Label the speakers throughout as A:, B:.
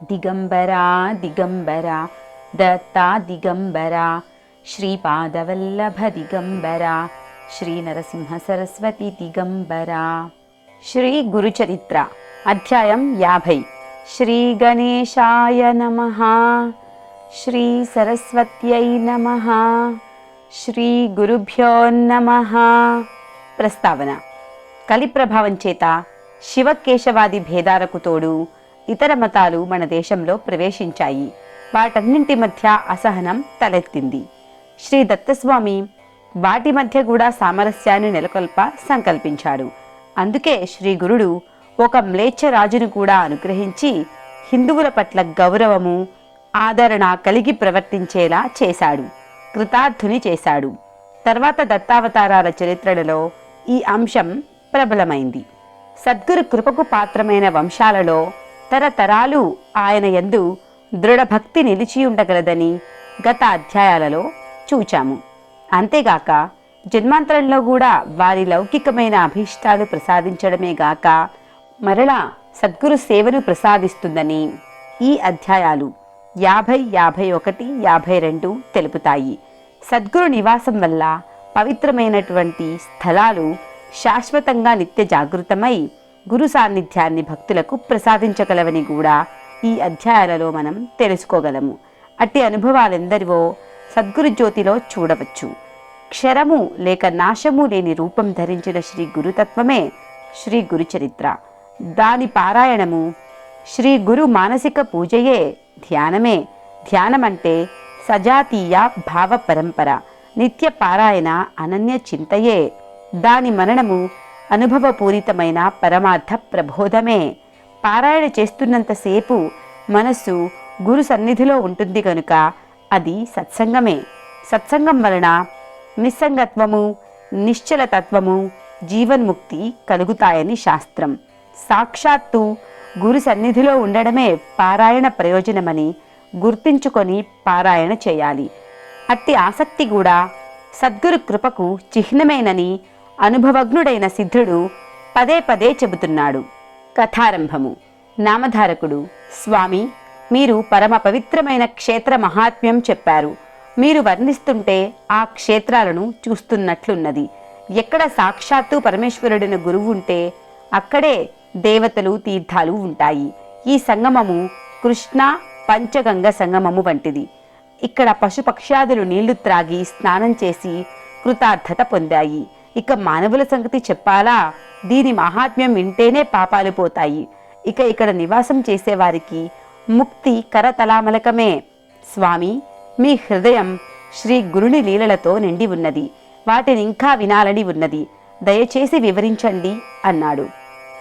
A: దిగంబరా దిగంబరా దత్తా దిగంబరా శ్రీపాదవల్లభ దిగంబరా శ్రీ నరసింహ సరస్వతి దిగంబరా శ్రీ గురుచరిత్ర అధ్యాయం యాభై శ్రీ గణేశాయ నమ శ్రీ సరస్వత్యై నమ శ్రీ గురుభ్యో నమ ప్రస్తావన కలి ప్రభావం చేత శివకేశవాది భేదాలకు తోడు ఇతర మతాలు మన దేశంలో ప్రవేశించాయి. వాటన్నింటి మధ్య అసహనం తలెత్తింది. శ్రీ దత్తస్వామి వాటి మధ్య కూడా సామరస్యాన్ని నెలకొల్ప సంకల్పించాడు. అందుకే శ్రీ గురుడు ఒక మ్లేచ్ఛ రాజును కూడా అనుగ్రహించి హిందువుల పట్ల గౌరవము ఆదరణ కలిగి ప్రవర్తించేలా చేశాడు. కృతార్థుని చేశాడు. తర్వాత దత్తావతారాల చరిత్రలలో ఈ అంశం ప్రబలమైంది. సద్గురు కృపకు పాత్రమైన వంశాలలో తరతరాలు ఆయన యందు దృఢభక్తి నిలిచి ఉండగలదని గత అధ్యాయాలలో చూచాము. అంతేగాక జన్మాంతరంలో కూడా వారి లౌకికమైన అభీష్టాలు ప్రసాదించడమే గాక మరలా సద్గురు సేవను ప్రసాదిస్తుందని ఈ అధ్యాయాలు యాభై యాభై ఒకటి యాభై రెండు తెలుపుతాయి. సద్గురు నివాసం వల్ల పవిత్రమైనటువంటి స్థలాలు శాశ్వతంగా నిత్య జాగృతమై గురు సాన్నిధ్యాన్ని భక్తులకు ప్రసాదించగలవని కూడా ఈ అధ్యాయాలలో మనం తెలుసుకోగలము. అట్టి అనుభవాలెందరివో సద్గురు జ్యోతిలో చూడవచ్చు. క్షరము లేక నాశము లేని రూపం ధరించిన శ్రీ గురుతత్వమే శ్రీ గురుచరిత్ర. దాని పారాయణము శ్రీ గురు మానసిక పూజయే ధ్యానమే. ధ్యానమంటే సజాతీయ భావ పరంపర. నిత్య పారాయణ అనన్య చింతయే. దాని మరణము అనుభవపూరితమైన పరమార్థ ప్రబోధమే. పారాయణ చేస్తున్నంతసేపు మనస్సు గురు సన్నిధిలో ఉంటుంది కనుక అది సత్సంగమే. సత్సంగం వలన నిస్సంగత్వము నిశ్చలతత్వము జీవన్ముక్తి కలుగుతాయని శాస్త్రం. సాక్షాత్తు గురు సన్నిధిలో ఉండడమే పారాయణ ప్రయోజనమని గుర్తించుకొని పారాయణ చేయాలి. అట్టి ఆసక్తి కూడా సద్గురు కృపకు చిహ్నమేనని అనుభవజ్ఞుడైన సిద్ధుడు పదే పదే చెబుతున్నాడు. కథారంభము. నామధారకుడు స్వామి మీరు పరమ పవిత్రమైన క్షేత్ర మహాత్మ్యం చెప్పారు. మీరు వర్ణిస్తుంటే ఆ క్షేత్రాలను చూస్తున్నట్లున్నది. ఎక్కడ సాక్షాత్తు పరమేశ్వరుడిన గురువు ఉంటే అక్కడే దేవతలు తీర్థాలు ఉంటాయి. ఈ సంగమము కృష్ణ పంచగంగ సంగమము వంటిది. ఇక్కడ పశుపక్ష్యాదులు నీళ్ళు త్రాగి స్నానం చేసి కృతార్థత పొందాయి. ఇక మానవుల సంగతి చెప్పాలా? దీని మహాత్మ్యం వింటేనే పాపాలు పోతాయి. ఇక ఇక్కడ నివాసం చేసేవారికి ముక్తి కరతలామలకమే. స్వామి మీ హృదయం శ్రీ గురుని లీలలతో నిండి ఉన్నది. వాటిని ఇంకా వినాలని ఉన్నది. దయచేసి వివరించండి అన్నాడు.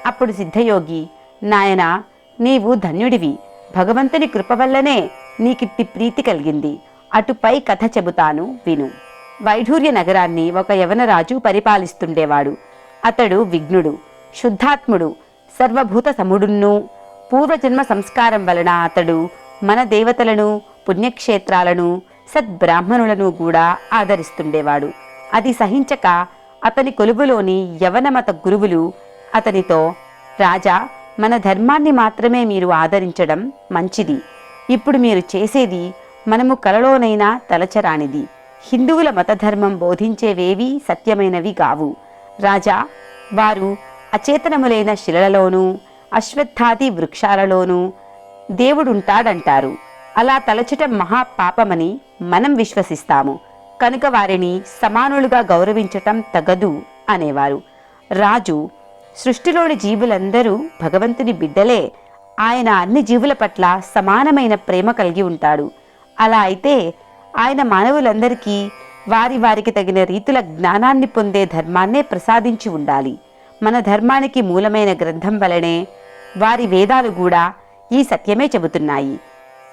A: అప్పుడు సిద్ధయోగి నాయనా నీవు ధన్యుడివి. భగవంతుని కృప వల్లనే నీకిట్టి ప్రీతి కలిగింది. అటుపై కథ చెబుతాను విను. వైఢూర్య నగరాన్ని ఒక యవనరాజు పరిపాలిస్తుండేవాడు. అతడు విఘ్నుడు శుద్ధాత్ముడు సర్వభూత సముడున్ను. పూర్వజన్మ సంస్కారం వలన అతడు మన దేవతలను పుణ్యక్షేత్రాలను సద్బ్రాహ్మణులను కూడా ఆదరిస్తుండేవాడు. అది సహించక అతని కొలువులోని యవనమత గురువులు అతనితో రాజా మన ధర్మాన్ని మాత్రమే మీరు ఆదరించడం మంచిది. ఇప్పుడు మీరు చేసేది మనము కలలోనైనా తలచరానిది. హిందువుల మతధర్మం బోధించేవేవీ సత్యమైనవి గావు రాజా వారు అచేతనములైన శిలలలోనూ అశ్వత్థాది వృక్షాలలోనూ దేవుడుంటాడంటారు. అలా తలచటం మహాపాపమని మనం విశ్వసిస్తాము. కనుక వారిని సమానులుగా గౌరవించటం తగదు అనేవారు. రాజు సృష్టిలోని జీవులందరూ భగవంతుని బిడ్డలే. ఆయన అన్ని జీవుల పట్ల సమానమైన ప్రేమ కలిగి ఉంటాడు. అలా అయితే ఆయన మానవులందరికీ వారి వారికి తగిన రీతుల జ్ఞానాన్ని పొందే ధర్మాన్నే ప్రసాదించి ఉండాలి. మన ధర్మానికి మూలమైన గ్రంథం వలనే వారి వేదాలు కూడా ఈ సత్యమే చెబుతున్నాయి.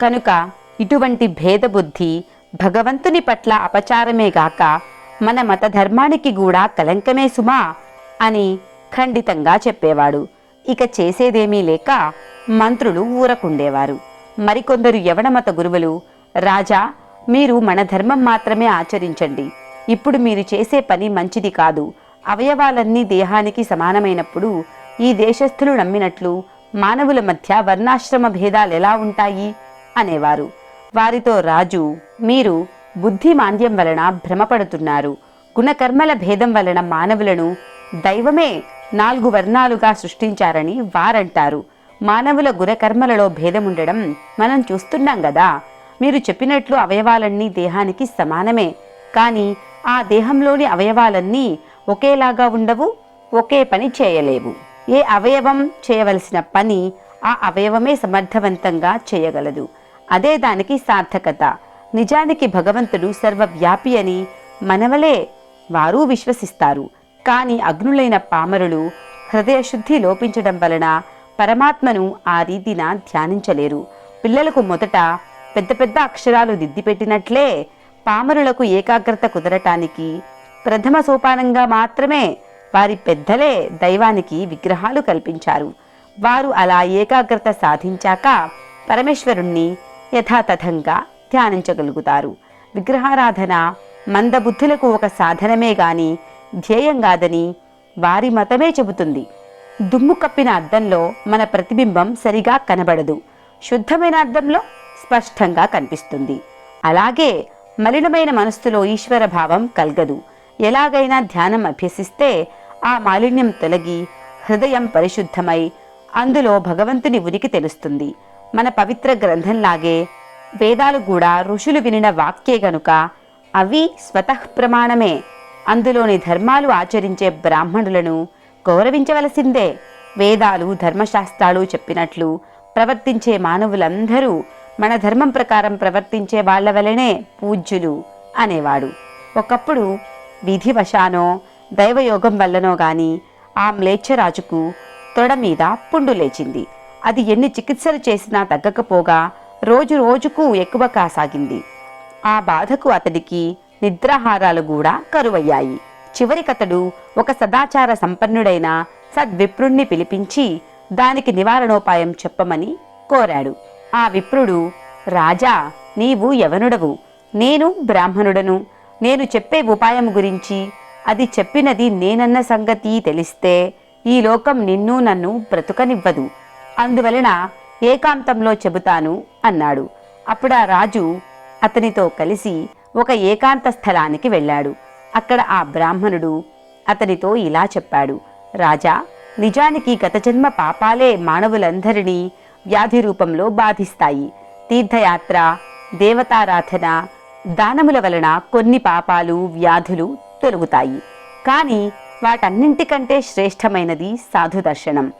A: కనుక ఇటువంటి భేదబుద్ధి భగవంతుని పట్ల అపచారమే గాక మన మత ధర్మానికి కూడా కలంకమే సుమా అని ఖండితంగా చెప్పేవాడు. ఇక చేసేదేమీ లేక మంత్రులు ఊరకుండేవారు. మరికొందరు యవనమత గురువులు రాజా మీరు మన ధర్మం మాత్రమే ఆచరించండి. ఇప్పుడు మీరు చేసే పని మంచిది కాదు. అవయవాలన్నీ దేహానికి సమానమైనప్పుడు ఈ దేశస్థులు నమ్మినట్లు మానవుల మధ్య వర్ణాశ్రమ భేదాలు ఎలా ఉంటాయి? అనేవారు. వారితో రాజు మీరు బుద్ధి మాంద్యం వలన భ్రమపడుతున్నారు. గుణకర్మల భేదం వలన మానవులను దైవమే నాలుగు వర్ణాలుగా సృష్టించారని వారంటారు. మానవుల గుణకర్మలలో భేదముండడం మనం చూస్తున్నాం కదా మీరు చెప్పినట్లు అవయవాలన్నీ దేహానికి సమానమే. కానీ ఆ దేహంలోని అవయవాలన్నీ ఒకేలాగా ఉండవు ఒకే పని చేయలేవు. ఏ అవయవం చేయవలసిన పని ఆ అవయవమే సమర్థవంతంగా చేయగలదు. అదే దానికి సార్థకత. నిజానికి భగవంతుడు సర్వవ్యాపి అని మనవలే వారు విశ్వసిస్తారు. కానీ అగ్నులైన పామరులు హృదయశుద్ధి లోపించడం వలన పరమాత్మను ఆ రీతిన ధ్యానించలేరు. పిల్లలకు మొదట పెద్ద పెద్ద అక్షరాలు దిద్దిపెట్టినట్లే పామరులకు ఏకాగ్రత కుదరటానికి ప్రథమ సోపానంగా మాత్రమే వారి పెద్దలే దైవానికి విగ్రహాలు కల్పించారు. వారు అలా ఏకాగ్రత సాధించాక పరమేశ్వరుణ్ణి యథాతథంగా ధ్యానించగలుగుతారు. విగ్రహారాధన మందబుద్ధులకు ఒక సాధనమే గాని ధ్యేయం కాదని వారి మతమే చెబుతుంది. దుమ్ము కప్పిన అద్దంలో మన ప్రతిబింబం సరిగా కనబడదు. శుద్ధమైన అద్దంలో స్పష్టంగా కనిపిస్తుంది. అలాగే మలినమైన మనస్సులో ఈశ్వర భావం కలగదు. ఎలాగైనా ధ్యానం అభ్యసిస్తే ఆ మాలిన్యం తొలగి హృదయం పరిశుద్ధమై అందులో భగవంతుని ఉనికి తెలుస్తుంది. మన పవిత్ర గ్రంథంలాగే వేదాలు కూడా ఋషులు వినిన వాక్యే గనుక అవి స్వతః ప్రమాణమే. అందులోని ధర్మాలు ఆచరించే బ్రాహ్మణులను గౌరవించవలసిందే. వేదాలు ధర్మశాస్త్రాలు చెప్పినట్లు ప్రవర్తించే మానవులందరూ మన ధర్మం ప్రకారం ప్రవర్తించే వాళ్ళ వలనే పూజ్యులు అనేవాడు. ఒకప్పుడు విధివశానో దైవయోగం వల్లనో గాని ఆ మ్లేచ్ఛరాజుకు తొడ మీద పుండు లేచింది. అది ఎన్ని చికిత్సలు చేసినా తగ్గకపోగా రోజు రోజుకు ఎక్కువ కాసాగింది. ఆ బాధకు అతడికి నిద్రాహారాలు కూడా కరువయ్యాయి. చివరికతడు ఒక సదాచార సంపన్నుడైన సద్విప్రుణ్ణి పిలిపించి దానికి నివారణోపాయం చెప్పమని కోరాడు. ఆ విప్రుడు రాజా నీవు యవనుడవు. నేను బ్రాహ్మణుడను. నేను చెప్పే ఉపాయం గురించి అది చెప్పినది నేనన్న సంగతి తెలిస్తే ఈ లోకం నిన్ను నన్ను బ్రతుకనివ్వదు. అందువలన ఏకాంతంలో చెబుతాను అన్నాడు. అప్పుడా రాజు అతనితో కలిసి ఒక ఏకాంత స్థలానికి వెళ్ళాడు. అక్కడ ఆ బ్రాహ్మణుడు అతనితో ఇలా చెప్పాడు రాజా నిజానికి గత జన్మ పాపాలే మానవులందరినీ వ్యాధి రూపంలో బాధిస్తాయి. తీర్థయాత్ర దేవతారాధన దానముల వలన కొన్ని పాపాలు వ్యాధులు తొలగుతాయి. కానీ వాటన్నింటికంటే శ్రేష్టమైనది సాధు దర్శనం.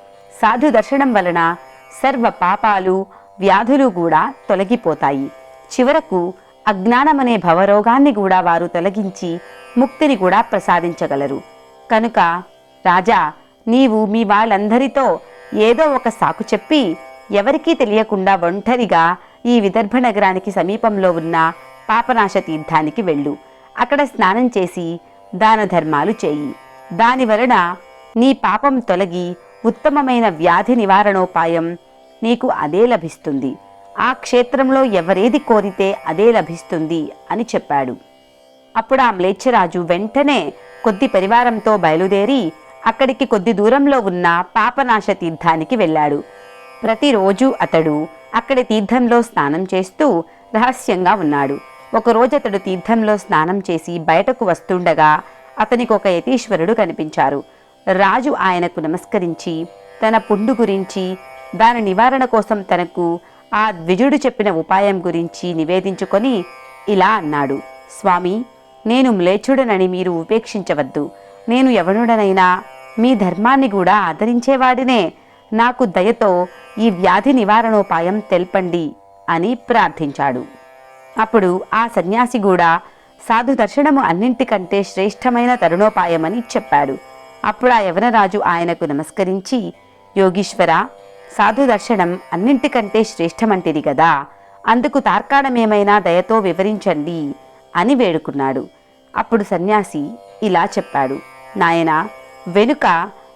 A: సాధు దర్శనం వలన సర్వ పాపాలు వ్యాధులు కూడా తొలగిపోతాయి. చివరకు అజ్ఞానమనే భవరోగాన్ని కూడా వారు తొలగించి ముక్తిని కూడా ప్రసాదించగలరు. కనుక రాజా నీవు మీ వాళ్ళందరితో ఏదో ఒక సాకు చెప్పి ఎవరికీ తెలియకుండా ఒంటరిగా ఈ విదర్భ నగరానికి సమీపంలో ఉన్న పాపనాశ తీర్థానికి వెళ్ళు. అక్కడ స్నానం చేసి దాన ధర్మాలు చేయి. దాని వలన నీ పాపం తొలగి ఉత్తమమైన వ్యాధి నివారణోపాయం నీకు అదే లభిస్తుంది. ఆ క్షేత్రంలో ఎవరేది కోరితే అదే లభిస్తుంది అని చెప్పాడు. అప్పుడు ఆ మ్లేచ్ఛరాజు వెంటనే కొద్ది పరివారంతో బయలుదేరి అక్కడికి కొద్ది దూరంలో ఉన్న పాపనాశ తీర్థానికి వెళ్ళాడు. ప్రతిరోజు అతడు అక్కడి తీర్థంలో స్నానం చేస్తూ రహస్యంగా ఉన్నాడు. ఒకరోజు అతడు తీర్థంలో స్నానం చేసి బయటకు వస్తుండగా అతనికి ఒక యతీశ్వరుడు కనిపించారు. రాజు ఆయనకు నమస్కరించి తన పుండు గురించి దాని నివారణ కోసం తనకు ఆ ద్విజుడు చెప్పిన ఉపాయం గురించి నివేదించుకొని ఇలా అన్నాడు. స్వామి నేను మ్లేచ్చుడనని మీరు ఉపేక్షించవద్దు. నేను ఎవనుడనైనా మీ ధర్మాన్ని కూడా ఆదరించేవాడినే. నాకు దయతో ఈ వ్యాధి నివారణోపాయం తెల్పండి అని ప్రార్థించాడు. అప్పుడు ఆ సన్యాసి కూడా సాధు దర్శనము అన్నింటికంటే శ్రేష్టమైన తరుణోపాయమని చెప్పాడు. అప్పుడు ఆ యవనరాజు ఆయనకు నమస్కరించి యోగీశ్వర సాధు దర్శనం అన్నింటికంటే శ్రేష్టమంటిది గదా అందుకు తార్కాణమేమైనా దయతో వివరించండి అని వేడుకున్నాడు. అప్పుడు సన్యాసి ఇలా చెప్పాడు నాయనా వెనుక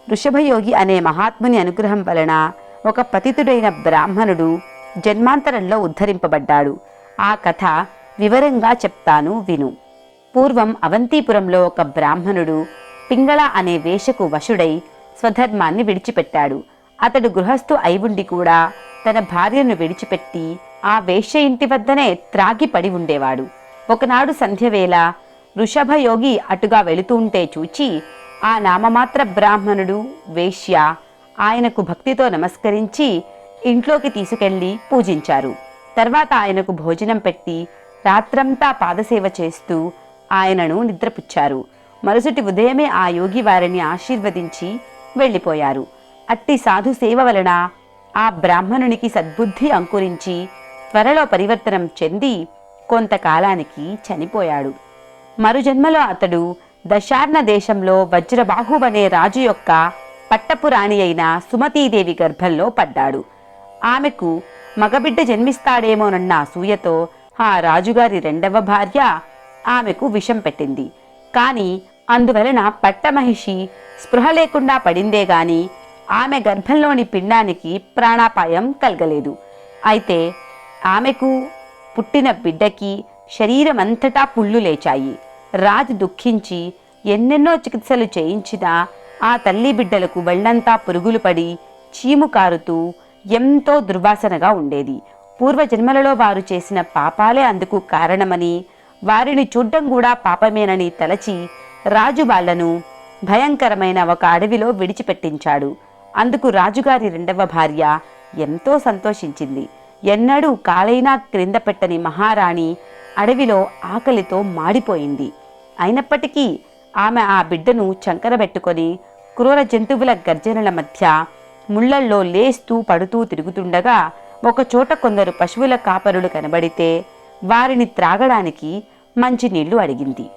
A: వృషభయోగి అనే మహాత్ముని అనుగ్రహం వలన ఒక పతితుడైన బ్రాహ్మణుడు జన్మాంతరంలో ఉద్ధరింపబడ్డాడు. ఆ కథ వివరంగా చెప్తాను విను. పూర్వం అవంతిపురంలో ఒక బ్రాహ్మణుడు పింగళ అనే వేషకు వశుడై స్వధర్మాన్ని విడిచిపెట్టాడు. అతడు గృహస్థు అయి ఉండి కూడా తన భార్యను విడిచిపెట్టి ఆ వేష్య ఇంటి వద్దనే త్రాగి పడి ఉండేవాడు. ఒకనాడు సంధ్యవేళ వృషభయోగి అటుగా వెళుతూ ఉంటే చూచి ఆ నామమాత్ర బ్రాహ్మణుడు వేశ్య ఆయనకు భక్తితో నమస్కరించి ఇంట్లోకి తీసుకెళ్ళి పూజించారు. తర్వాత ఆయనకు భోజనం పెట్టి రాత్రంతా పాదసేవ చేస్తూ ఆయనను నిద్రపుచ్చారు. మరుసటి ఉదయమే ఆ యోగి వారిని ఆశీర్వదించి వెళ్ళిపోయారు. అట్టి సాధు సేవ వలన ఆ బ్రాహ్మణునికి సద్బుద్ధి అంకురించి త్వరలో పరివర్తనం చెంది కొంతకాలానికి చనిపోయాడు. మరుజన్మలో అతడు దశార్ణ దేశంలో వజ్రబాహు అనే రాజు యొక్క పట్టపురాణి అయిన సుమతీదేవి గర్భంలో పడ్డాడు. ఆమెకు మగబిడ్డ జన్మిస్తాడేమోనన్న అసూయతో ఆ రాజుగారి రెండవ భార్య ఆమెకు విషం పెట్టింది. కానీ అందువలన పట్టమహిషి స్పృహ లేకుండా పడిందే గాని ఆమె గర్భంలోని పిండానికి ప్రాణాపాయం కలగలేదు. అయితే ఆమెకు పుట్టిన బిడ్డకి శరీరమంతటా పుళ్ళు లేచాయి. రాజు దుఃఖించి ఎన్నెన్నో చికిత్సలు చేయించినా ఆ తల్లి బిడ్డలకు వెళ్ళంతా పురుగులు పడి చీము కారుతూ ఎంతో దుర్వాసనగా ఉండేది. పూర్వజన్మలలో వారు చేసిన పాపాలే అందుకు కారణమని వారిని చూడ్డం కూడా పాపమేనని తలచి రాజు వాళ్ళను భయంకరమైన ఒక అడవిలో విడిచిపెట్టించాడు. అందుకు రాజుగారి రెండవ భార్య ఎంతో సంతోషించింది. ఎన్నడూ కాలైనా క్రింద పెట్టని మహారాణి అడవిలో ఆకలితో మాడిపోయింది. అయినప్పటికీ ఆమె ఆ బిడ్డను చంకరబెట్టుకొని క్రూర జంతువుల గర్జనల మధ్య ముళ్ళల్లో లేస్తూ పడుతూ తిరుగుతుండగా ఒకచోట కొందరు పశువుల కాపరులు కనబడితే వారిని త్రాగడానికి మంచినీళ్ళు అడిగింది.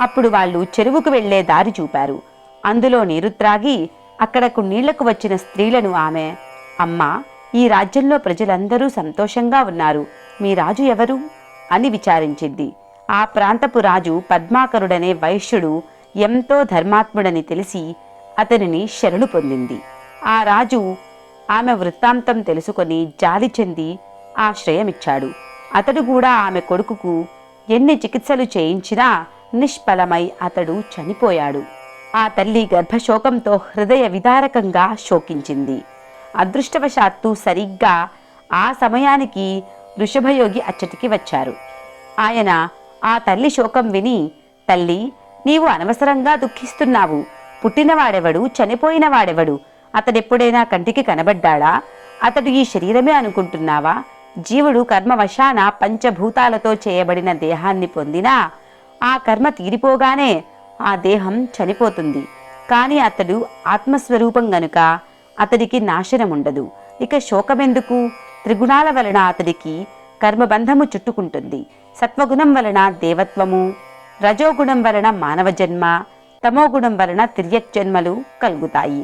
A: అప్పుడు వాళ్ళు చెరువుకు వెళ్ళే దారి చూపారు. అందులో నీరు త్రాగి అక్కడకు నీళ్ళకు వచ్చిన స్త్రీలను ఆమె అమ్మా ఈ రాజ్యంలో ప్రజలందరూ సంతోషంగా ఉన్నారు. మీ రాజు ఎవరు? అని విచారించింది. ఆ ప్రాంతపు రాజు పద్మాకరుడనే వైశ్యుడు ఎంతో ధర్మాత్ముడని తెలిసి అతనిని శరణు పొందింది. ఆ రాజు ఆమె వృత్తాంతం తెలుసుకొని జాలి చెంది ఆశ్రయమిచ్చాడు. అతడు కూడా ఆమె కొడుకుకు ఎన్ని చికిత్సలు చేయించినా నిష్ఫలమై అతడు చనిపోయాడు. ఆ తల్లి గర్భశోకంతో హృదయ విదారకంగా శోకించింది. అదృష్టవశాత్తు సరిగ్గా ఆ సమయానికి వృషభయోగి అచ్చటికి వచ్చారు. ఆయన ఆ తల్లి శోకం విని తల్లి నీవు అనవసరంగా దుఃఖిస్తున్నావు. పుట్టినవాడెవడు? చనిపోయిన వాడెవడు అతడెప్పుడైనా కంటికి కనబడ్డాడా? అతడు ఈ శరీరమే అనుకుంటున్నావా? జీవుడు కర్మవశాన పంచభూతాలతో చేయబడిన దేహాన్ని పొందినా ఆ కర్మ తీరిపోగానే ఆ దేహం చనిపోతుంది. కాని అతడు ఆత్మస్వరూపం గనుక అతడికి నాశనం ఉండదు ఇక శోకమెందుకు? త్రిగుణాల వలన అతడికి కర్మబంధము చుట్టుకుంటుంది. సత్వగుణం వలన దేవత్వము రజోగుణం వలన మానవ జన్మ తమోగుణం వలన తిర్యక్ జన్మలు కలుగుతాయి.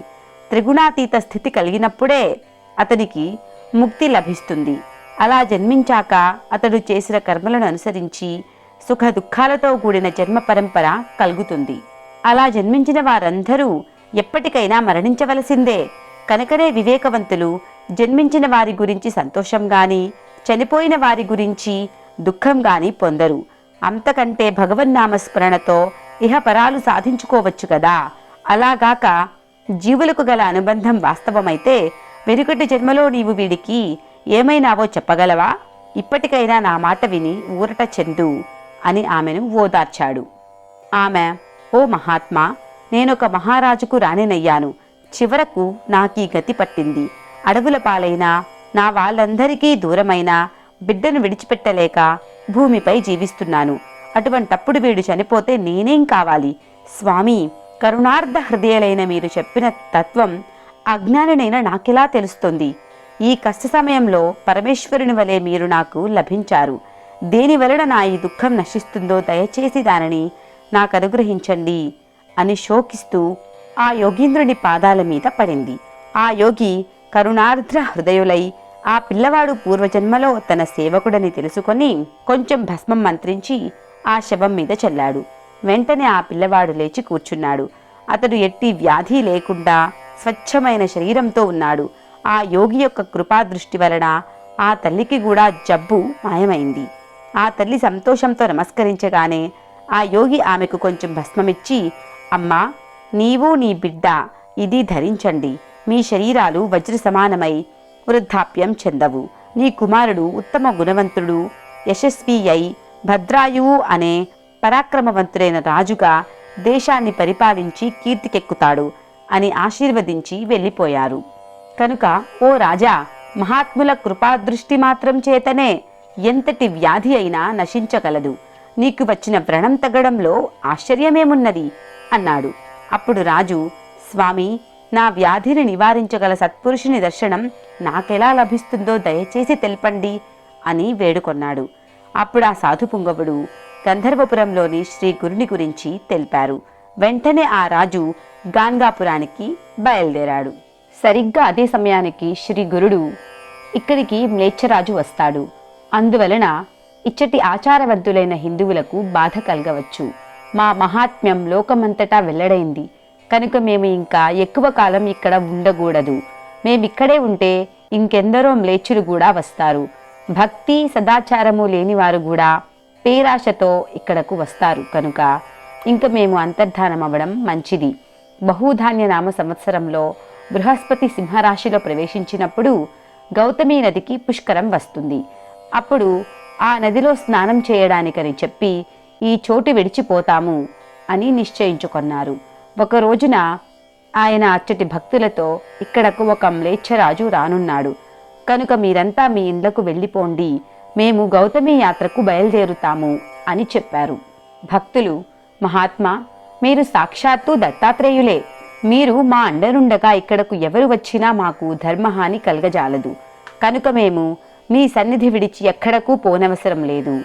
A: త్రిగుణాతీత స్థితి కలిగినప్పుడే అతనికి ముక్తి లభిస్తుంది. అలా జన్మించాక అతడు చేసిన కర్మలను అనుసరించి సుఖ దుఃఖాలతో కూడిన జన్మ పరంపర కలుగుతుంది. అలా జన్మించిన వారందరూ ఎప్పటికైనా మరణించవలసిందే. కనుకనే వివేకవంతులు జన్మించిన వారి గురించి సంతోషం గాని చనిపోయిన వారి గురించి దుఃఖం గాని పొందరు. అంతకంటే భగవన్నామస్మరణతో ఇహపరాలు సాధించుకోవచ్చు కదా. అలాగాక జీవులకు గల అనుబంధం వాస్తవమైతే వెనుకటి జన్మలో నీవు వీడికి ఏమైనావో చెప్పగలవా? ఇప్పటికైనా నా మాట విని ఊరట చెందు అని ఆమెను ఓదార్చాడు. ఆమె ఓ మహాత్మా నేనొక మహారాజుకు రాణినయ్యాను. చివరకు నాకీ గతి పట్టింది. అడవుల పాలైనా నా వాళ్ళందరికీ దూరమైన బిడ్డను విడిచిపెట్టలేక భూమిపై జీవిస్తున్నాను. అటువంటప్పుడు వీడు చనిపోతే నేనేం కావాలి? స్వామి కరుణార్థ హృదయలైన మీరు చెప్పిన తత్వం అజ్ఞానినైన నాకెలా తెలుస్తుంది? ఈ కష్ట సమయంలో పరమేశ్వరుని వలె మీరు నాకు లభించారు. దేని వలన నా ఈ దుఃఖం నశిస్తుందో దయచేసి దానిని నాకు అనుగ్రహించండి అని శోకిస్తూ ఆ యోగీంద్రుని పాదాల మీద పడింది. ఆ యోగి కరుణార్ద్ర హృదయులై ఆ పిల్లవాడు పూర్వజన్మలో తన సేవకుడని తెలుసుకొని కొంచెం భస్మం మంత్రించి ఆ శవం మీద చల్లాడు. వెంటనే ఆ పిల్లవాడు లేచి కూర్చున్నాడు. అతడు ఎట్టి వ్యాధి లేకుండా స్వచ్ఛమైన శరీరంతో ఉన్నాడు. ఆ యోగి యొక్క కృపాదృష్టి వలన ఆ తల్లికి కూడా జబ్బు మాయమైంది. ఆ తల్లి సంతోషంతో నమస్కరించగానే ఆ యోగి ఆమెకు కొంచెం భస్మమిచ్చి అమ్మా నీవు నీ బిడ్డ ఇది ధరించండి. మీ శరీరాలు వజ్ర సమానమై వృద్ధాప్యం చెందవు. నీ కుమారుడు ఉత్తమ గుణవంతుడు యశస్వి అయి భద్రాయువు అనే పరాక్రమవంతుడైన రాజుగా దేశాన్ని పరిపాలించి కీర్తికెక్కుతాడు అని ఆశీర్వదించి వెళ్ళిపోయారు. కనుక ఓ రాజా మహాత్ముల కృపాదృష్టి మాత్రం చేతనే ఎంతటి వ్యాధి అయినా నశించగలదు. నీకు వచ్చిన వ్రణం తగ్గడంలో ఆశ్చర్యమేమున్నది? అన్నాడు. అప్పుడు రాజు స్వామి నా వ్యాధిని నివారించగల సత్పురుషుని దర్శనం నాకెలా లభిస్తుందో దయచేసి తెలపండి అని వేడుకొన్నాడు. అప్పుడు ఆ సాధు పుంగవుడు గంధర్వపురంలోని శ్రీ గురుని గురించి తెలిపారు. వెంటనే ఆ రాజు గాన్గాపురానికి బయలుదేరాడు. సరిగ్గా అదే సమయానికి శ్రీ గురుడు ఇక్కడికి మ్లేచ్ఛరాజు వస్తాడు. అందువలన ఇచ్చటి ఆచారవంతులైన హిందువులకు బాధ కలగవచ్చు. మా మహాత్మ్యం లోకమంతటా వెల్లడైంది. కనుక మేము ఇంకా ఎక్కువ కాలం ఇక్కడ ఉండకూడదు. మేమిక్కడే ఉంటే ఇంకెందరో మ్లేచ్చులు కూడా వస్తారు. భక్తి సదాచారము లేనివారు కూడా పేరాశతో ఇక్కడకు వస్తారు కనుక. ఇంక మేము అంతర్ధానం అవ్వడం మంచిది. బహుధాన్య నామ సంవత్సరంలో బృహస్పతి సింహరాశిలో ప్రవేశించినప్పుడు గౌతమి నదికి పుష్కరం వస్తుంది. అప్పుడు ఆ నదిలో స్నానం చేయడానికని చెప్పి ఈ చోటు విడిచిపోతాము అని నిశ్చయించుకున్నారు. ఒక రోజున ఆయన అచ్చటి భక్తులతో ఇక్కడకు ఒక మ్లేచ్ఛరాజు రానున్నాడు. కనుక మీరంతా మీ ఇండ్లకు వెళ్ళిపోండి. మేము గౌతమి యాత్రకు బయలుదేరుతాము అని చెప్పారు. భక్తులు మహాత్మా మీరు సాక్షాత్తు దత్తాత్రేయులే. మీరు మా అండనుండగా ఇక్కడకు ఎవరు వచ్చినా మాకు ధర్మహాని కలగజాలదు. కనుక మేము మీ సన్నిధి విడిచి ఎక్కడకు పోనవసరం లేదు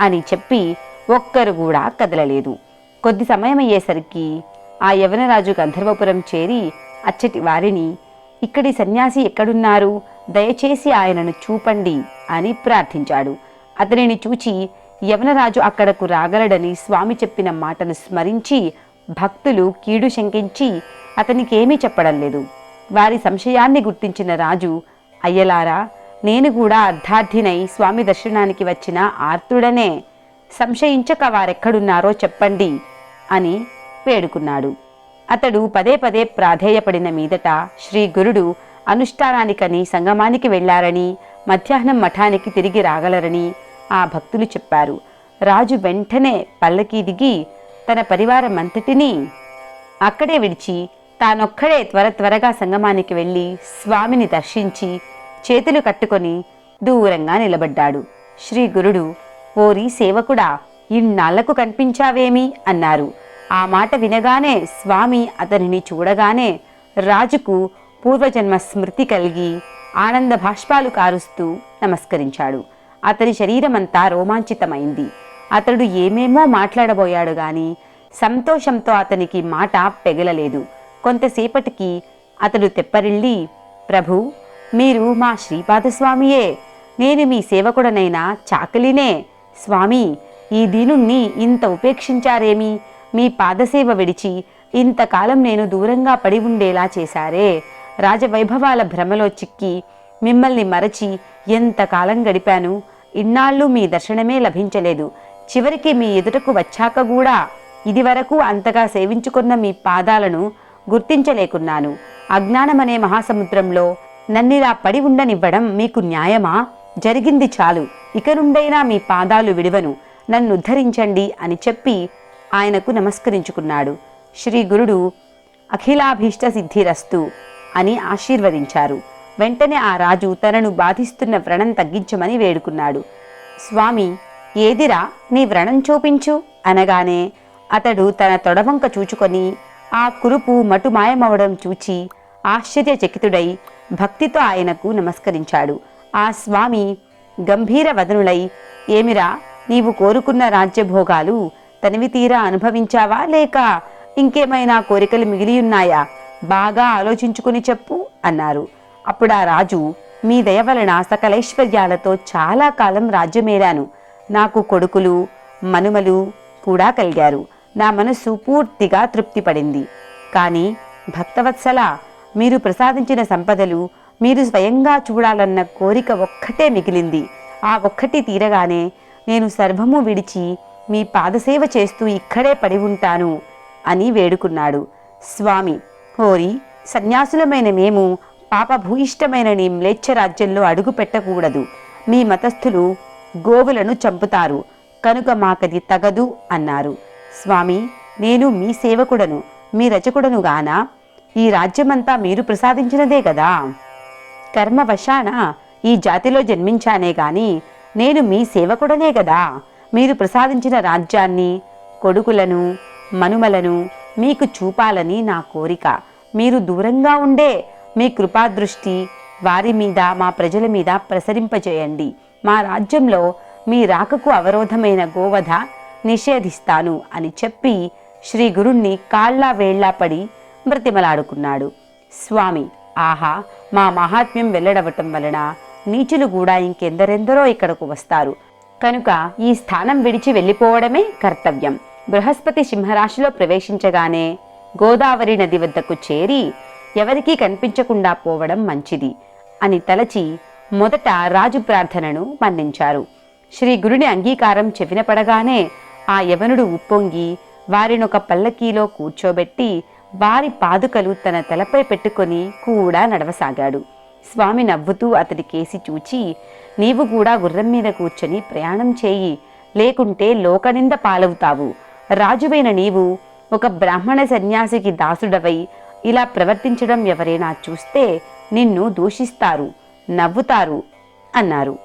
A: అని చెప్పి ఒక్కరు కూడా కదలలేదు. కొద్ది సమయం అయ్యేసరికి ఆ యవనరాజు గంధర్వపురం చేరి అచ్చటి వారిని ఇక్కడి సన్యాసి ఎక్కడున్నారు? దయచేసి ఆయనను చూపండి అని ప్రార్థించాడు. అతనిని చూచి యవనరాజు అక్కడకు రాగలడని స్వామి చెప్పిన మాటను స్మరించి భక్తులు కీడు శంకించి అతనికేమీ చెప్పడం లేదు. వారి సంశయాన్ని గుర్తించిన రాజు అయ్యలారా నేను కూడా అర్ధార్థినై స్వామి దర్శనానికి వచ్చిన ఆర్తుడనే. సంశయించక వారెక్కడున్నారో చెప్పండి అని వేడుకున్నాడు అతడు పదే పదే ప్రాధేయపడిన మీదట శ్రీ గురుడు అనుష్ఠానానికని సంగమానికి వెళ్ళారని మధ్యాహ్నం మఠానికి తిరిగి రాగలరని ఆ భక్తులు చెప్పారు. రాజు వెంటనే పల్లకి దిగి తన పరివారమంతటినీ అక్కడే విడిచి తానొక్కడే త్వర త్వరగా సంగమానికి వెళ్ళి స్వామిని దర్శించి చేతులు కట్టుకొని దూరంగా నిలబడ్డాడు. శ్రీ గురుడు ఓరి సేవకుడా ఇన్నాళ్ళకు కనిపించావేమి? అన్నారు. ఆ మాట వినగానే స్వామి అతనిని చూడగానే రాజుకు పూర్వజన్మ స్మృతి కలిగి ఆనంద భాష్పాలు కారుస్తూ నమస్కరించాడు. అతని శరీరమంతా రోమాంచితమైంది. అతడు ఏమేమో మాట్లాడబోయాడు గాని సంతోషంతో అతనికి మాట పెగలలేదు. కొంతసేపటికి అతడు తెప్పరిల్లి ప్రభు మీరు మా శ్రీపాదస్వామియే. నేను మీ సేవకుడనైనా చాకలినే. స్వామి ఈ దీనుణ్ణి ఇంత ఉపేక్షించారేమి? మీ పాదసేవ విడిచి ఇంతకాలం నేను దూరంగా పడి ఉండేలా చేశారే. రాజవైభవాల భ్రమలో చిక్కి మిమ్మల్ని మరచి ఎంతకాలం గడిపాను? ఇన్నాళ్ళు మీ దర్శనమే లభించలేదు. చివరికి మీ ఎదుటకు వచ్చాక కూడా ఇదివరకు అంతగా సేవించుకున్న మీ పాదాలను గుర్తించలేకున్నాను. అజ్ఞానమనే మహాసముద్రంలో నన్నిలా పడి ఉండనివ్వడం మీకు న్యాయమా? జరిగింది చాలు. ఇక నుండైనా మీ పాదాలు విడివను. నన్ను ఉద్ధరించండి అని చెప్పి ఆయనకు నమస్కరించుకున్నాడు. శ్రీ గురుడు అఖిలాభీష్ట సిద్ధిరస్తు అని ఆశీర్వదించారు. వెంటనే ఆ రాజు తనను బాధిస్తున్న వ్రణం తగ్గించమని వేడుకున్నాడు. స్వామి ఏదిరా నీ వ్రణం చూపించు అనగానే అతడు తన తొడవంక చూచుకొని ఆ కురుపు మటు మాయమవడం చూచి ఆశ్చర్యచకితుడై భక్తితో ఆయనకు నమస్కరించాడు. ఆ స్వామి గంభీర వదనులై ఏమిరా నీవు కోరుకున్న రాజ్యభోగాలు తనివి తీరా అనుభవించావా లేక ఇంకేమైనా కోరికలు మిగిలియున్నాయా? బాగా ఆలోచించుకుని చెప్పు అన్నారు. అప్పుడు ఆ రాజు మీ దయ వలన సకలైశ్వర్యాలతో చాలా కాలం రాజ్యమేరాను. నాకు కొడుకులు మనుమలు కూడా కలిగారు. నా మనస్సు పూర్తిగా తృప్తిపడింది. కానీ భక్తవత్సల మీరు ప్రసాదించిన సంపదలు మీరు స్వయంగా చూడాలన్న కోరిక ఒక్కటే మిగిలింది. ఆ ఒక్కటి తీరగానే నేను సర్వము విడిచి మీ పాదసేవ చేస్తూ ఇక్కడే పడి ఉంటాను అని వేడుకున్నాడు. స్వామి హోరి సన్యాసులమైన మేము పాపభూయిష్టమైన నీ మ్లేచ్ఛ రాజ్యంలో అడుగు పెట్టకూడదు. మీ మతస్థులు గోవులను చంపుతారు. కనుక మాకది తగదు అన్నారు. స్వామి నేను మీ సేవకుడను మీ రచకుడను గానా? ఈ రాజ్యమంతా మీరు ప్రసాదించినదే కదా కర్మవశాన ఈ జాతిలో జన్మించానే గాని నేను మీ సేవకుడనే కదా మీరు ప్రసాదించిన రాజ్యాన్ని కొడుకులను మనుమలను మీకు చూపాలని నా కోరిక. మీరు దూరంగా ఉండే మీ కృపాదృష్టి వారి మీద మా ప్రజల మీద ప్రసరింపజేయండి. మా రాజ్యంలో మీ రాకకు అవరోధమైన గోవధ నిషేధిస్తాను అని చెప్పి శ్రీ గురుణ్ణి కాళ్ళా వేళ్ళా పడి బ్రతిమలాడుకున్నాడు. స్వామి ఆహా మా మహాత్మ్యం వెల్లడవటం వలన నీచులు కూడా ఇంకెందరెందరో ఇక్కడకు వస్తారు. కనుక ఈ స్థానం విడిచి వెళ్ళిపోవడమే కర్తవ్యం. బృహస్పతి సింహరాశిలో ప్రవేశించగానే గోదావరి నది వద్దకు చేరి ఎవరికీ కనిపించకుండా పోవడం మంచిది అని తలచి మొదట రాజు ప్రార్థనను మన్నించారు. శ్రీ గురుని అంగీకారం చెవిన పడగానే ఆ యవనుడు ఉప్పొంగి వారినొక పల్లకీలో కూర్చోబెట్టి వారి పాదుకలు తన తలపై పెట్టుకొని కూడా నడవసాగాడు. స్వామి నవ్వుతూ అతడి కేసి చూచి నీవు కూడా గుర్రం మీద కూర్చొని ప్రయాణం చేయి లేకుంటే లోకనింద పాలవుతావు. రాజువైన నీవు ఒక బ్రాహ్మణ సన్యాసికి దాసుడవై ఇలా ప్రవర్తించడం ఎవరైనా చూస్తే నిన్ను దూషిస్తారు నవ్వుతారు అన్నారు.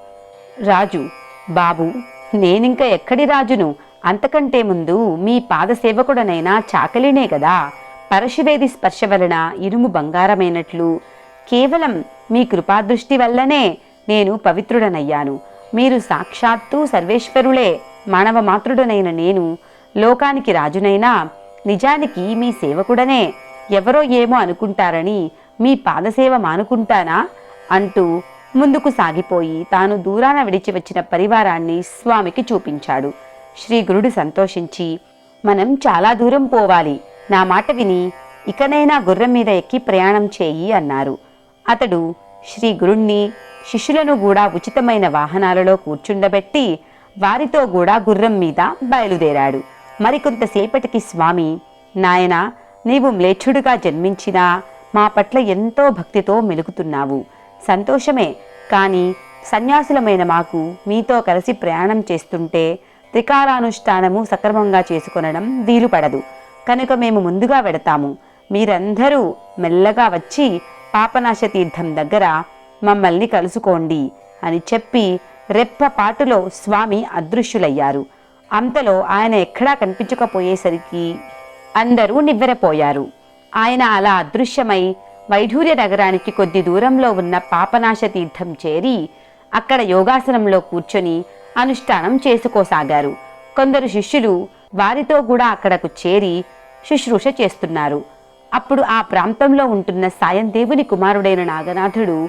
A: రాజు బాబు నేనింక ఎక్కడి రాజును? అంతకంటే ముందు మీ పాదసేవకుడనైనా చాకలినే కదా పరశువేది స్పర్శ వలన ఇరుము బంగారమైనట్లు కేవలం మీ కృపాదృష్టి వల్లనే నేను పవిత్రుడనయ్యాను. మీరు సాక్షాత్తు సర్వేశ్వరులే మానవ మాతృడనైన నేను. లోకానికి రాజునైనా నిజానికి మీ సేవకుడనే. ఎవరో ఏమో అనుకుంటారని మీ పాదసేవ మానుకుంటానా? అంటూ ముందుకు సాగిపోయి తాను దూరాన విడిచి వచ్చిన పరివారాన్ని స్వామికి చూపించాడు. శ్రీ గురుడు సంతోషించి మనం చాలా దూరం పోవాలి. నా మాట విని ఇకనైనా గుర్రం మీద ఎక్కి ప్రయాణం చేయి అన్నారు. అతడు శ్రీ గురుణ్ణి శిష్యులను కూడా ఉచితమైన వాహనాలలో కూర్చుండబెట్టి వారితో కూడా గుర్రం మీద బయలుదేరాడు. మరికొంతసేపటికి స్వామి నాయనా నీవు మ్లేచ్ఛుడుగా జన్మించినా మా పట్ల ఎంతో భక్తితో మెలుగుతున్నావు. సంతోషమే కానీ సన్యాసులమైన మాకు మీతో కలిసి ప్రయాణం చేస్తుంటే త్రికాలానుష్ఠానము సక్రమంగా చేసుకొనడం వీలు పడదు కనుక మేము ముందుగా వెడతాము. మీరందరూ మెల్లగా వచ్చి పాపనాశ తీర్థం దగ్గర మమ్మల్ని కలుసుకోండి అని చెప్పి రెప్పపాటులో స్వామి అదృశ్యులయ్యారు. అంతలో ఆయన ఎక్కడా కనిపించకపోయేసరికి అందరూ నివ్వెరపోయారు. ఆయన అలా అదృశ్యమై వైఢూర్య నగరానికి కొద్ది దూరంలో ఉన్న పాపనాశ తీర్థం చేరి అక్కడ యోగాసనంలో కూర్చొని అనుష్ఠానం చేసుకోసాగారు. కొందరు శిష్యులు వారితో కూడా అక్కడకు చేరి శుశ్రూష చేస్తున్నారు. అప్పుడు ఆ ప్రాంతంలో ఉంటున్న సాయందేవుని కుమారుడైన నాగనాథుడు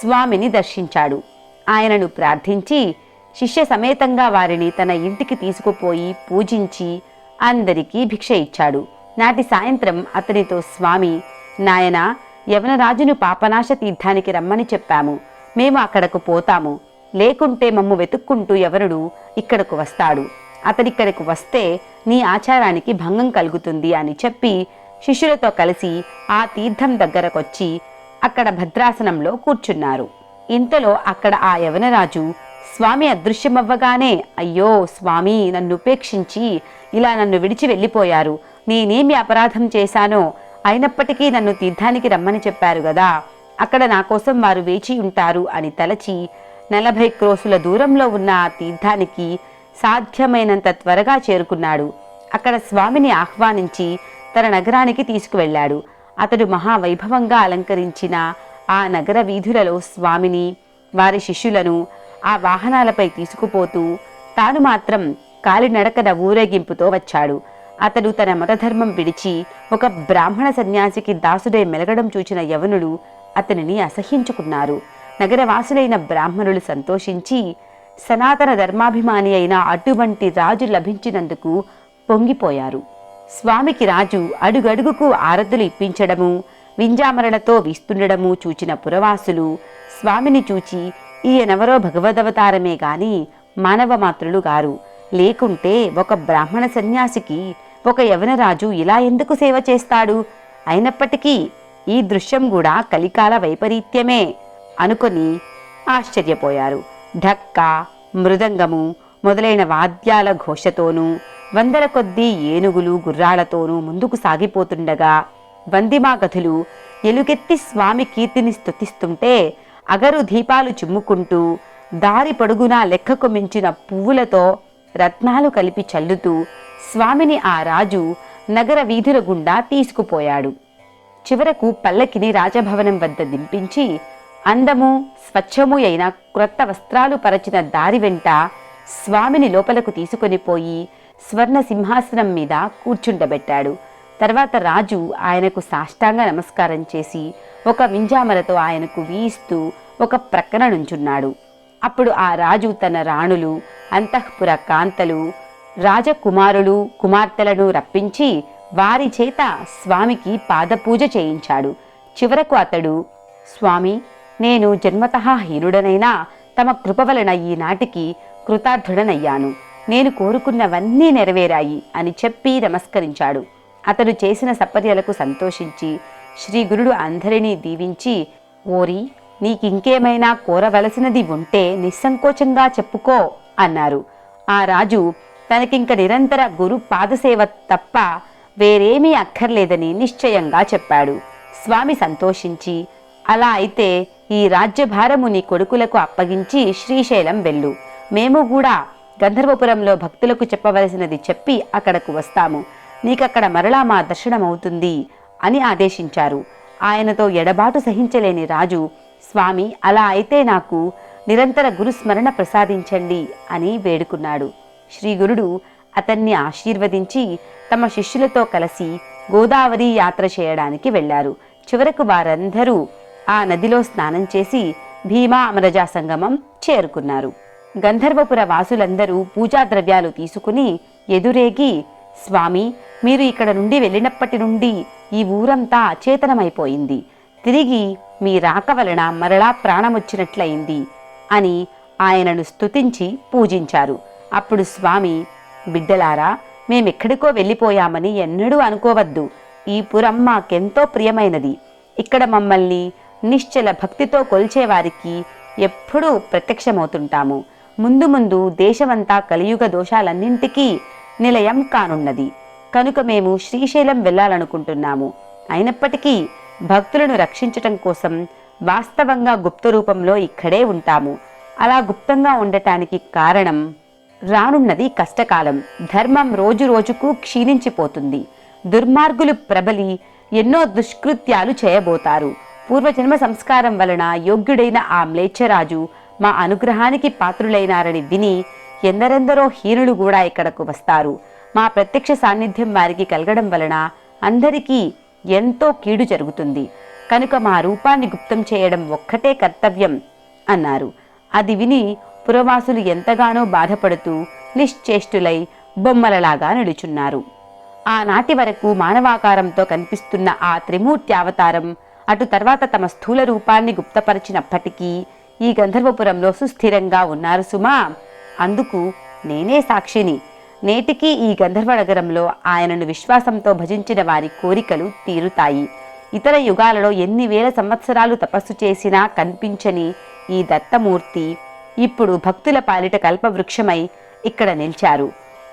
A: స్వామిని దర్శించాడు. ఆయనను ప్రార్థించి శిష్య సమేతంగా వారిని తన ఇంటికి తీసుకుపోయి పూజించి అందరికీ భిక్ష ఇచ్చాడు. నాటి సాయంత్రం అతనితో స్వామి నాయన యవనరాజును పాపనాశ తీర్థానికి రమ్మని చెప్పాము. మేము అక్కడకు పోతాము. లేకుంటే మమ్ము వెతుక్కుంటూ ఎవరుడు ఇక్కడకు వస్తాడు. అతడిక్కడికి వస్తే నీ ఆచారానికి భంగం కలుగుతుంది అని చెప్పి శిష్యులతో కలిసి ఆ తీర్థం దగ్గరకొచ్చి అక్కడ భద్రాసనంలో కూర్చున్నారు. ఇంతలో అక్కడ ఆ యవనరాజు స్వామి అదృశ్యమవ్వగానే అయ్యో స్వామి నన్ను ఉపేక్షించి ఇలా నన్ను విడిచి వెళ్ళిపోయారు. నేనేమి అపరాధం చేశానో అయినప్పటికీ నన్ను తీర్థానికి రమ్మని చెప్పారు గదా. అక్కడ నా కోసం వారు వేచి ఉంటారు అని తలచి నలభై క్రోసుల దూరంలో ఉన్న ఆ తీర్థానికి సాధ్యమైనంత త్వరగా చేరుకున్నాడు. అక్కడ స్వామిని ఆహ్వానించి తన నగరానికి తీసుకువెళ్ళాడు. అతడు మహావైభవంగా అలంకరించిన ఆ నగర వీధులలో స్వామిని వారి శిష్యులను ఆ వాహనాలపై తీసుకుపోతూ తాను మాత్రం కాలినడకన ఊరేగింపుతో వచ్చాడు. అతడు తన మతధర్మం విడిచి ఒక బ్రాహ్మణ సన్యాసికి దాసుడై మెలగడం చూచిన యవనుడు అతనిని అసహ్యించుకున్నారు. నగరవాసులైన బ్రాహ్మణులు సంతోషించి సనాతన ధర్మాభిమాని అయిన అటువంటి రాజు లభించినందుకు పొంగిపోయారు. స్వామికి రాజు అడుగడుగుకు ఆరతులు ఇప్పించడము వింజామరణతో వీస్తుండడము చూచిన పురవాసులు స్వామిని చూచి ఈయనెవరో భగవదవతారమే గాని మానవ మాత్రులు గారు. లేకుంటే ఒక బ్రాహ్మణ సన్యాసికి ఒక యవనరాజు ఇలా ఎందుకు సేవ చేస్తాడు? అయినప్పటికీ ఈ దృశ్యం కూడా కలికాల వైపరీత్యమే అనుకొని ఆశ్చర్యపోయారు. ఢక్క మృదంగము మొదలైన వాద్యాల ఘోషతోనూ వందల కొద్దీ ఏనుగులు గుర్రాలతోనూ ముందుకు సాగిపోతుండగా వందిమాగధులు ఎలుగెత్తి స్వామి కీర్తిని స్తుతిస్తుంటే అగరు దీపాలు చిమ్ముకుంటూ దారి పొడుగునా లెక్కకు మించిన పువ్వులతో రత్నాలు కలిపి చల్లుతూ స్వామిని ఆ రాజు నగర వీధుల గుండా తీసుకుపోయాడు. చివరకు పల్లకిని రాజభవనం వద్ద దింపించి అందము స్వచ్ఛము అయిన క్రొత్త వస్త్రాలు పరచిన దారి వెంట స్వామిని లోపలకు తీసుకొని పోయి స్వర్ణ సింహాసనం మీద కూర్చుండబెట్టాడు. తర్వాత రాజు ఆయనకు సాష్టాంగ నమస్కారం చేసి ఒక వింజామరతో ఆయనకు వీయిస్తూ ఒక ప్రక్కన నుంచున్నాడు. అప్పుడు ఆ రాజు తన రాణులు అంతఃపుర కాంతలు రాజకుమారులు కుమార్తెలను రప్పించి వారి చేత స్వామికి పాదపూజ చేయించాడు. చివరకు అతడు స్వామి నేను జన్మత హీనుడనైనా తమ కృప వలన ఈనాటికి కృతార్థుడనయ్యాను. నేను కోరుకున్నవన్నీ నెరవేరాయి అని చెప్పి నమస్కరించాడు. అతడు చేసిన సపర్యలకు సంతోషించి శ్రీ గురుడు అందరినీ దీవించి ఓరి నీకింకేమైనా కోరవలసినది ఉంటే నిస్సంకోచంగా చెప్పుకో అన్నారు. ఆ రాజు తనకింక నిరంతర గురు పాదసేవ తప్ప వేరేమీ అక్కర్లేదని నిశ్చయంగా చెప్పాడు. స్వామి సంతోషించి అలా అయితే ఈ రాజ్యభారము నీ కొడుకులకు అప్పగించి శ్రీశైలం వెళ్ళు. మేము కూడా గంధర్వపురంలో భక్తులకు చెప్పవలసినది చెప్పి అక్కడకు వస్తాము. నీకక్కడ మరలా మా దర్శనమవుతుంది అని ఆదేశించారు. ఆయనతో ఎడబాటు సహించలేని రాజు స్వామి అలా అయితే నాకు నిరంతర గురుస్మరణ ప్రసాదించండి అని వేడుకున్నాడు. శ్రీ గురుడు అతన్ని ఆశీర్వదించి తమ శిష్యులతో కలిసి గోదావరి యాత్ర చేయడానికి వెళ్ళారు చివరకు వారందరూ ఆ నదిలో స్నానం చేసి భీమా అమరజా సంగమం చేరుకున్నారు. గంధర్వపుర వాసులందరూ పూజా ద్రవ్యాలు తీసుకుని ఎదురేగి స్వామి మీరు ఇక్కడ నుండి వెళ్ళినప్పటి నుండి ఈ ఊరంతా అచేతనమైపోయింది. తిరిగి మీ రాక వలన మరలా ప్రాణమొచ్చినట్లయింది అని ఆయనను స్తుతించి పూజించారు. అప్పుడు స్వామి బిడ్డలారా మేమెక్కడికో వెళ్ళిపోయామని ఎన్నడూ అనుకోవద్దు. ఈ పురం మాకెంతో ప్రియమైనది. ఇక్కడ మమ్మల్ని నిశ్చల భక్తితో కొల్చేవారికి ఎప్పుడూ ప్రత్యక్షమవుతుంటాము. ముందు ముందు దేశమంతా కలియుగ దోషాలన్నింటికీ నిలయం కానున్నది. కనుక మేము శ్రీశైలం వెళ్ళాలనుకుంటున్నాము. అయినప్పటికీ భక్తులను రక్షించటం కోసం వాస్తవంగా గుప్త రూపంలో ఇక్కడే ఉంటాము. అలా గుప్తంగా ఉండటానికి కారణం రానున్నది కష్టకాలం. ధర్మం రోజు రోజుకు క్షీణించిపోతుంది. దుర్మార్గులు ప్రబలి ఎన్నో దుష్కృత్యాలు చేయబోతారు. పూర్వజన్మ సంస్కారం వలన యోగ్యుడైన ఆ మ్లేచ్ఛరాజు మా అనుగ్రహానికి పాత్రులైనారని విని ఎందరెందరో హీనులు కూడా ఇక్కడకు వస్తారు. మా ప్రత్యక్ష సాన్నిధ్యం వారికి కలగడం వలన అందరికీ ఎంతో కీడు జరుగుతుంది. కనుక మా రూపాన్ని గుప్తం చేయడం ఒక్కటే కర్తవ్యం అన్నారు. అది విని పురవాసులు ఎంతగానో బాధపడుతూ నిశ్చేష్టులై బొమ్మలలాగా నిలుచున్నారు ఆనాటి వరకు మానవాకారంతో కనిపిస్తున్న ఆ త్రిమూర్తి అవతారం అటు తర్వాత తమ స్థూల రూపాన్ని గుప్తపరిచినప్పటికీ ఈ గంధర్వపురంలో సుస్థిరంగా ఉన్నారు సుమా. అందుకు నేనే సాక్షిని. నేటికి ఈ గంధర్వ నగరంలో ఆయనను విశ్వాసంతో భజించిన వారి కోరికలు తీరుతాయి. ఇతర యుగాలలో ఎన్ని వేల సంవత్సరాలు తపస్సు చేసినా కనిపించని ఈ దత్తమూర్తి ఇప్పుడు భక్తుల పాలిట కల్పవృక్షమై ఇక్కడ నిలిచారు.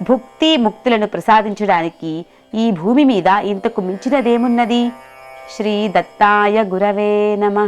A: భుక్తి ముక్తులను ప్రసాదించడానికి ఈ భూమి మీద ఇంతకు మించినదేమున్నది? శ్రీ దత్తాయ గురవే నమ.